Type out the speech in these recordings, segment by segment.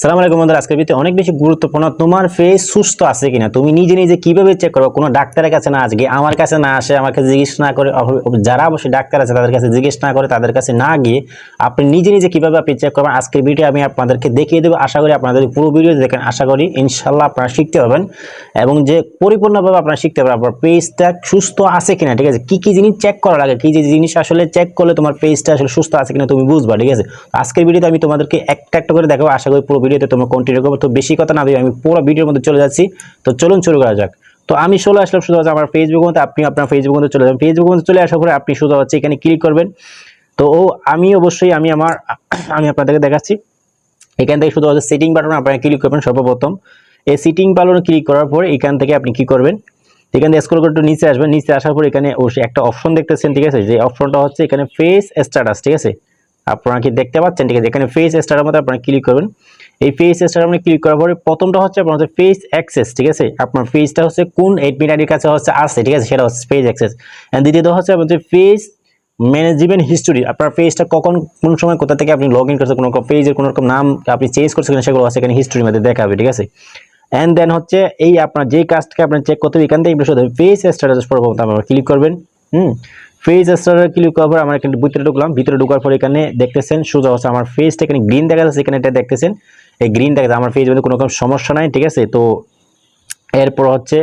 সালাম আলাইকুম বন্ধুরা, আজকের ভিডিওতে অনেক বেশি গুরুত্বপূর্ণ, তোমার ফেস সুস্থ আছে কিনা? তুমি নিজে নিজে কীভাবে চেক করো? কোনো ডাক্তারের কাছে না আজকে আমার কাছে না আসে আমার কাছে জিজ্ঞেস না করে যারা অবশ্যই ডাক্তার আছে তাদের কাছে জিজ্ঞেস না করে, তাদের কাছে না গিয়ে আপনি নিজে নিজে কীভাবে আপনি চেক করবেন? আজকের ভিডিও আমি আপনাদেরকে দেখিয়ে দেবো। আশা করি আপনাদের পুরো ভিডিও দেখেন। আশা করি ইনশাল্লাহ আপনারা শিখতে পারবেন এবং যে পরিপূর্ণভাবে আপনারা শিখতে পারবেন, আপনার পেজটা সুস্থ আছে কিনা, ঠিক আছে? কি কি জিনিস চেক করা লাগে কি, যে জিনিস আসলে চেক করলে তোমার পেজটা আসলে সুস্থ আছে কিনা তুমি বুঝবা, ঠিক আছে? আজকের ভিডিওতে আমি তোমাদেরকে একটা একটা করে দেখাবো। আশা করি পুরো ভিডিওতে তোমরা কন্টিনিউ করব তো বেশি কথা না দিয়ে আমি পুরো ভিডিওর মধ্যে চলে যাচ্ছি। তো চলুন শুরু করা যাক। তো আমি চলে আসলাম শুধু আমার ফেসবুক মধ্যে, আপনি আপনার ফেসবুক মধ্যে চলে যাবেন। ফেসবুক মধ্যে চলে আসার পরে আপনি শুধু হচ্ছে এখানে ক্লিক করবেন। তো ও, আমি অবশ্যই, আমি আমার, আমি আপনাদেরকে দেখাচ্ছি। এখান থেকে শুধু হচ্ছে সেটিং বাটন আপনারা ক্লিক করবেন সর্বপ্রথম। এই সিটিং বাটনে ক্লিক করার পর এখান থেকে আপনি কি করবেন? এখান থেকে স্ক্রল করে একটু নিচে আসবেন। নিচে আসার পর এখানে একটা অপশন দেখতেছেন, ঠিক আছে? যে অপশনটা হচ্ছে এখানে ফেস স্ট্যাটাস ঠিক আছে? আপনারা কি দেখতে পাচ্ছেন? ঠিক আছে, এখানে ফেস স্টারের মধ্যে আপনারা ক্লিক করবেন। এই ফেস স্টারের আপনি ক্লিক করার পরে প্রথমটা হচ্ছে আপনার হচ্ছে ফেস অ্যাক্সেস ঠিক আছে? আপনার ফেসটা হচ্ছে কোন এডমিন আইডির কাছে হচ্ছে আছে ঠিক আছে? সেটা হচ্ছে ফেস অ্যাক্সেস দ্বিতীয়ত হচ্ছে আপনার হচ্ছে ফেস ম্যানেজমেন্ট হিস্টোরি আপনার পেজটা কখন, কোন সময়, কোথা থেকে আপনি লগ ইন করছেন, কোনো পেজের কোনো রকম নাম আপনি চেঞ্জ করছেন কিনা, সেগুলো আছে এখানে হিস্টোরির মধ্যে দেখাবে, ঠিক আছে? অ্যান্ড দেন হচ্ছে এই আপনার যে কাজটাকে আপনার চেক করতে হবে, এখান থেকে ফেস স্ট্যাটাস প্রবলেম আপনারা ক্লিক করবেন, হুম? ফেস স্টারে ক্লিক করার পর আমরা এখানে ভিতরে ঢুকলাম। ভিতরে ঢুকার পর এখানে দেখতেছেন, সোজা হচ্ছে আমার ফেসটা এখানে গ্রিন দেখা যাচ্ছে, এখানে এটা দেখতেছেন। এই গ্রিন দেখা যাচ্ছে। আমার ফেস মধ্যে কোনো রকম সমস্যা নাই, ঠিক আছে? তো এরপর হচ্ছে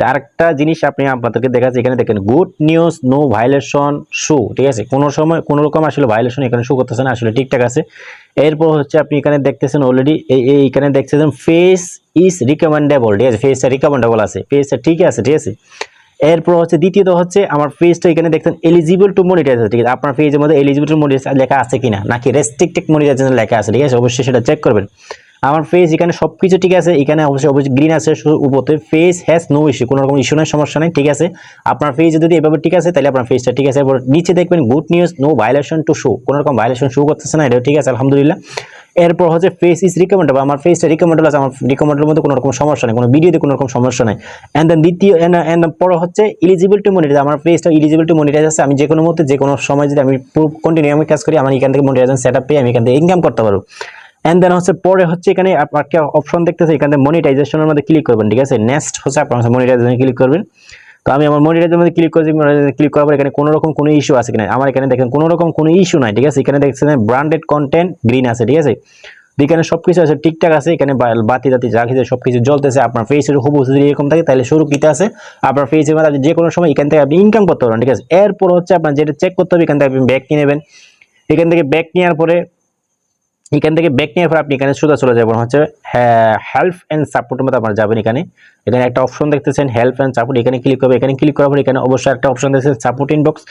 আরেকটা জিনিস আপনি আপনাদেরকে দেখাচ্ছি। এখানে দেখেন good news no violation show ঠিক আছে? কোনো সময়, কোনো রকম আসলে ভাইলেশন এখানে শু করতেছে না, আসলে ঠিকঠাক আছে। এরপর হচ্ছে আপনি এখানে দেখতেছেন অলরেডি এই এই এখানে দেখতেছেন ফেস ইজ রিকমেন্ডেবল ঠিক আছে? ফেসটা রিকমেন্ডেবল আছে ফেসটা ঠিক আছে ঠিক আছে? এরপর হচ্ছে দ্বিতীয়ত হচ্ছে আমার ফেজটা এখানে দেখছেন এলিজিবল টু মনিটাইজ ঠিক আছে? আপনার ফেজের মধ্যে এলিজিবল টু মনিটাইজ লেখা আছে কিনা, নাকি রেস্ট্রিক্টেড মনিটাইজেশন লেখা আছে, ঠিক আছে? অবশ্যই সেটা চেক করবেন। আমার ফেস এখানে সব কিছু ঠিক আছে, এখানে অবশ্যই অবশ্যই গ্রিন আছে উপরে ফেস হ্যাজ নো ইস্যু কোনো রকম ইস্যু নেই, সমস্যা নেই, ঠিক আছে? আপনার ফেস যদি এভাবে ঠিক আছে, তাহলে আপনার ফেসটা ঠিক আছে। এবার নিচে দেখবেন good news no violation to show কোনো রকম ভাইলেশন শো করতেছে না এটা ঠিক আছে, আলহামদুলিল্লাহ। এরপর হচ্ছে ফেস ইজ রিকমেন্ডেবল আমার ফেসটা রিকমেন্ডেবল আছে, আমার রিকমেন্ডের মধ্যে কোনো রকম সমস্যা নেই, কোনো ভিডিওতে কোনো রকম সমস্যা নেই। অ্যান্ড দেন দ্বিতীয় অ্যান্ড পরে হচ্ছে এলিজিবল টু মনিটাইজ আমার ফেসটা এলিজিবল টু মনিটাইজ আছে, আমি যে কোনো মুহূর্তে যে কোনো সময় যদি আমি কন্টিনিউ আমি কাজ করি, আমার এখান থেকে মনিটাইজেশন সেট আপ পেয়ে আমি এখান থেকে ইনকাম করতে পারব। অ্যান্ড দেন হচ্ছে পরে হচ্ছে এখানে আপনার অপশন দেখতেছে, এখানে মনিটাইজেশনের মধ্যে ক্লিক করবেন, ঠিক আছে? নেক্সট হচ্ছে আপনার মনিটাইজেশনে ক্লিক করবেন। তো আমি আমার মনিটাইজের মধ্যে ক্লিক করছি ক্লিক করার পর এখানে কোনো রকম কোনো ইস্যু আছে কিনা। আমার এখানে দেখেন কোনো রকম কোনো ইস্যু নাই, ঠিক আছে? এখানে দেখছেন ব্র্যান্ডেড কন্টেন্ট গ্রিন আছে, ঠিক আছে? এখানে সব কিছু আছে ঠিকঠাক আছে, এখানে বাতি টাতি যা কিছু সব কিছু জ্বলতেছে। আপনার ফেসের হুবু যদি এরকম থাকে, তাহলে শুরু সুরক্ষিত আছে? আপনার ফেসের মধ্যে যে কোনো সময় এখান থেকে আপনি ইনকাম করতে পারবেন, ঠিক আছে? এরপর হচ্ছে আপনার যেটা চেক করতে হবে, এখান থেকে আপনি ব্যাক নিয়ে নেবেন। এখান থেকে ব্যাক নেওয়ার পরে এখান থেকে ব্যাক নিয়ে আপনি এখানে সোজা চলে যাবেন, হচ্ছে হেল্প অ্যান্ড সাপোর্টের মধ্যে আপনার যাবেন এখানে। এখানে একটা অপশন দেখতেছেন হেল্প অ্যান্ড সাপোর্ট এখানে ক্লিক করবে এখানে ক্লিক করার পর এখানে অবশ্যই একটা অপশন দেখতেছেন সাপোর্ট ইনবক্স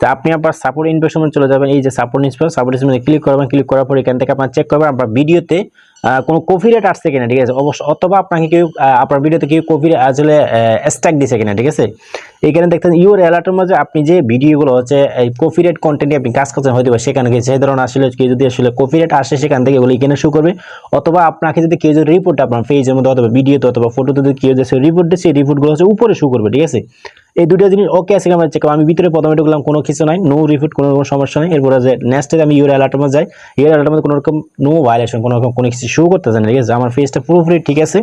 তা আপনি আপনার সাপোর্ট মধ্যে চলে যাবেন। এই যে সাপোর্ট ইনবক্স সাপোর্ট মধ্যে ক্লিক করবেন ক্লিক করার পর এখান থেকে আপনার চেক করবেন, আপনার ভিডিওতে কোনো কপিরাইট আসছে কিনা, ঠিক আছে? অবশ্য অথবা আপনাকে কেউ আপনার ভিডিওতে কেউ কপি আসলে স্ট্যাক দিছে কিনা, ঠিক আছে? এখানে দেখতেন ইউর অ্যালার্টের মধ্যে আপনি যে ভিডিওগুলো হচ্ছে, এই কপিরাইট কন্টেন্টে আপনি কাজ করছেন, হয়তো সেখানে গিয়ে, সেই ধরনের আসলে কেউ যদি আসলে কপিরাইট আসে সেখান থেকে এগুলো এখানে শো করবে। অথবা আপনাকে যদি কেউ যদি রিপোর্ট আপনার পেজের মধ্যে অথবা ভিডিওতে অথবা ফটোতে যদি কেউ যদি রিপোর্ট দিচ্ছে রিপোর্টগুলো হচ্ছে উপরে শো করবে, ঠিক আছে? এই দুটো জিনিস ওকে আছে আমার চেক আমি ভিতরে প্রথমে ঢুকলাম কোনো কিছু নাই নো রিপোর্ট কোনো রকম সমস্যা নেই। এরপরে যে নেক্সটে আমি ইউর অ্যালার্টমে যাই ইউর অ্যালার্টের মধ্যে কোনো রকম নো ভাইলেশন কোনো রকম কোনো কিছু শো করতেছে না ঠিক আছে? আমার ফেসটা পুরোপুরি ঠিক আছে।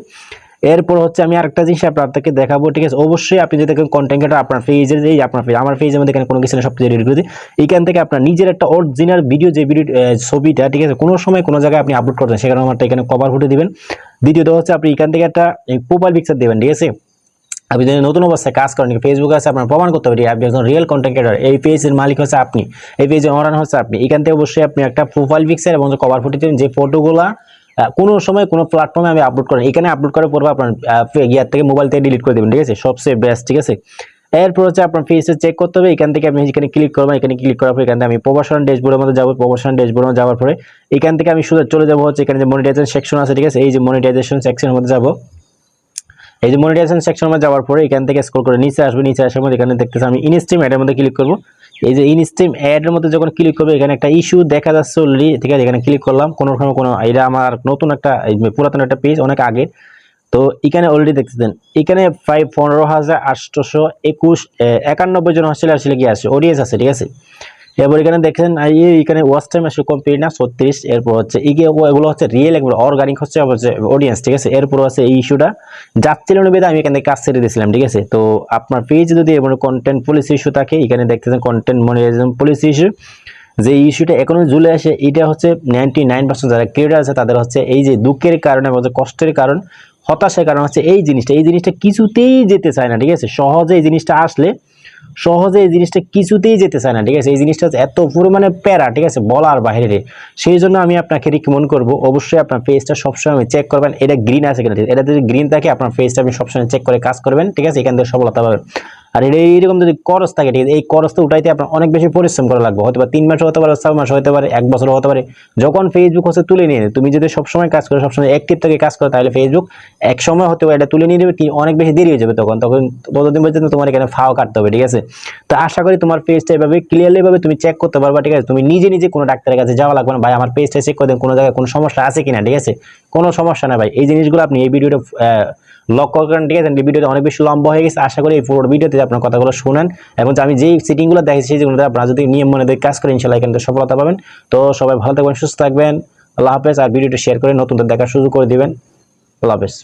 এরপর হচ্ছে আমি আরেকটা জিনিস আপনাদেরকে দেখাবো ঠিক আছে? অবশ্যই আপনি যদি দেখেন কন্টেন্ট আপনার পেজের এই আপনার page, আমার পেজের মধ্যে কোনো কিছু না সব কিছু রেডি করে দিই। এখান থেকে আপনার নিজের একটা অরিজিনাল ভিডিও যে ভিডিও ছবিটা ঠিক আছে? কোনো সময় কোনো জায়গায় আপনি আপলোড করছেন সেখানে আমারটা এখানে কভার ফুটে দিবেন। দ্বিতীয়ত হচ্ছে আপনি এখান থেকে একটা প্রোফাইল পিকচার দেবেন ঠিক আছে? আপনি যদি নতুন অবস্থায় কাজ করেন ফেসবুক আছে, আপনার প্রমাণ করতে পারি আপনি একজন রিয়েল কন্টেন্ট ক্রিয়েটর এই পেজের মালিক হচ্ছে আপনি, এই পেজের অনার হচ্ছে আপনি। এখান থেকে অবশ্যই আপনি একটা প্রোফাইল পিকচার এবং কভার ফুটে দেবেন যে ফটোগুলা কোনো সময় কোনো প্ল্যাটফর্মে আমি আপলোড করেন এখানে আপলোড করার পর আপনার ইয়ার থেকে মোবাইল থেকে ডিলিট করে দেবেন, ঠিক আছে? সবচেয়ে বেস্ট ঠিক আছে? এরপর হচ্ছে আপনার ফেসে চেক করতে হবে, এখান থেকে আমি এখানে ক্লিক করব এখানে ক্লিক করার পর এখান থেকে আমি প্রবাসন ড্যাশবোর্ডের মধ্যে যাব প্রবাসন ড্যাশবোর্ডে যাওয়ার পরে এখান থেকে আমি শুধু চলে যাব হচ্ছে এখানে যে মনিটাইজেশন সেকশন আছে, ঠিক আছে? এই যে মনিটাইজেশন সেকশনের মধ্যে যাব। এই যে মনিটাইজেশন সেকশন যাওয়ার পরে এখান থেকে স্ক্রল করে নিচে আসবে, নিচে আসার মধ্যে এখানে দেখতেছি আমি ইনস্ট্রিম অ্যাডের মধ্যে ক্লিক করব। এই যে ইনস্ট্রিম অ্যাডের মধ্যে যখন ক্লিক করবে, এখানে একটা ইস্যু দেখা যাচ্ছে অলরেডি ঠিক আছে? এখানে ক্লিক করলাম, কোনো রকম কোনো এটা আমার নতুন একটা পুরাতন একটা পেজ অনেক আগের। তো এখানে অলরেডি দেখতেছেন, এখানে প্রায় পনেরো হাজার আটশোশো একুশ একানব্বই জন হস্টেলে আসলে কি আছে অডিয়েন্স আছে, ঠিক আছে? এরপর এখানে দেখেন এখানে ওয়াচ টাইম আসলে কমপ্লিট না, ছত্রিশ। এরপর হচ্ছে এগুলো হচ্ছে রিয়েল একবার অর্গানিক হচ্ছে অডিয়েন্স ঠিক আছে? এরপর আছে এই ইস্যুটা যাচ্ছিল বেদে, আমি এখান কাজ ছেড়ে দিয়েছিলাম, ঠিক আছে? তো আপনার পেজ যদি এমন কন্টেন্ট পলিসি ইস্যু থাকে, এখানে দেখতেছেন কন্টেন্ট মনিটাইজেশন পলিসি ইস্যু যে ইস্যুটা এখনও ঝুলে আসে, এটা হচ্ছে নাইনটি নাইন পার্সেন্ট যারা ক্রিয়েটার আছে, তাদের হচ্ছে এই যে দুঃখের কারণ এবং কষ্টের কারণ, হতাশার কারণ হচ্ছে এই জিনিসটা। এই জিনিসটা কিছুতেই যেতে চায় না, ঠিক আছে? সহজে এই জিনিসটা আসলে সহজে এই জিনিসটা কিছুতেই যেতে চায় না, ঠিক আছে? এই জিনিসটা এত পরিমাণে প্যারা, ঠিক আছে? বলার বাইরে। সেই জন্য আমি আপনাকে রিকমেন্ড করব, অবশ্যই আপনার পেজটা সবসময় চেক করবেন, এটা গ্রিন আছে কিনা এটা যদি গ্রিন থাকে, আপনার পেজটা আপনি সবসময় চেক করে কাজ করবেন, ঠিক আছে? এখান থেকে সফলতা পাবেন। আর এটা এইরকম যদি করস থাকে, ঠিক আছে? এই করসটা উঠাইতে আপনার অনেক বেশি পরিশ্রম করা লাগবে। হয়তো বা তিন মাস হতে পারে ছয় মাস হতে পারে, এক বছর হতে পারে। যখন ফেসবুক হচ্ছে তুলে নিয়ে তুমি যদি সবসময় কাজ করো, সবসময় অ্যাক্টিভ থেকে কাজ করো, তাহলে ফেসবুক এক সময় হতে পারে এটা তুলে নিয়ে নেবে অনেক বেশি দেরি হয়ে যাবে তখন। তখন ততদিন পর্যন্ত তোমার এখানে ফাও কাটতে হবে, ঠিক আছে? তো আশা করি তোমার পেজটা এভাবে ক্লিয়ারলিভাবে তুমি চেক করতে পারবা, ঠিক আছে? তুমি নিজে নিজে কোনো ডাক্তারের কাছে যাওয়া লাগবে না, ভাই, আমার পেজটা চেক করে দেন, কোনো জায়গায় কোনো সমস্যা আছে কিনা? ঠিক আছে? কোনো সমস্যা না, ভাই। এই জিনিসগুলো আপনি এই ভিডিওটা লক্ষ্য করেন ঠিক আছে? এই ভিডিওটা অনেক বেশি লম্বা হয়ে গেছে। আশা করি এই পুরো ভিডিওতে আপনার কথাগুলো শুনেন। এবং আমি যেই সেটিংগুলো দেখেছি সেগুলো আপনারা যদি নিয়ম মনে দিয়ে কাজ করেন, ইনশাল্লাহ এখান থেকে সফলতা পাবেন। তো সবাই ভালো থাকবেন, সুস্থ থাকবেন। আল্লাহ হাফেজ। আর ভিডিওটা শেয়ার করে নতুনদের দেখার সুযোগ করে দিবেন। আল্লাহ হাফেজ।